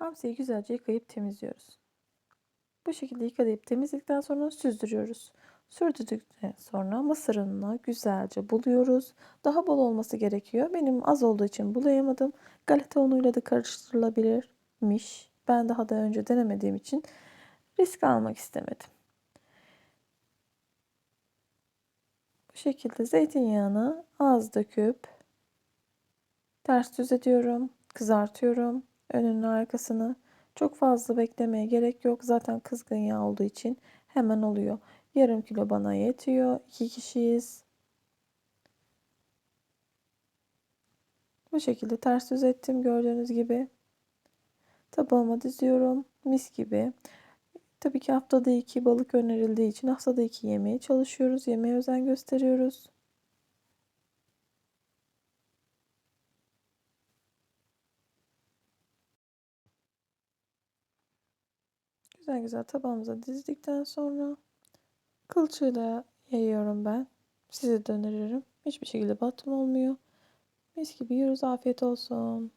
Hamsiyi güzelce yıkayıp temizliyoruz. Bu şekilde yıkayıp temizledikten sonra süzdürüyoruz. Sürdürdükten sonra mısır ununa güzelce buluyoruz. Daha bol olması gerekiyor. Benim az olduğu için bulayamadım. Galeta unuyla da karıştırılabilirmiş. Ben daha da önce denemediğim için risk almak istemedim. Bu şekilde zeytinyağını az döküp ters düz ediyorum. Kızartıyorum önünü arkasını. Çok fazla beklemeye gerek yok. Zaten kızgın yağ olduğu için hemen oluyor. Yarım kilo bana yetiyor. İki kişiyiz. Bu şekilde ters düz ettim gördüğünüz gibi. Tabağıma diziyorum. Mis gibi. Tabii ki haftada iki balık önerildiği için haftada iki yemeye çalışıyoruz. Yemeğe özen gösteriyoruz. Güzel güzel tabağımıza dizdikten sonra kılçığıyla yayıyorum ben. Size de öneririm. Hiçbir şekilde batma olmuyor. Mis gibi yiyoruz. Afiyet olsun.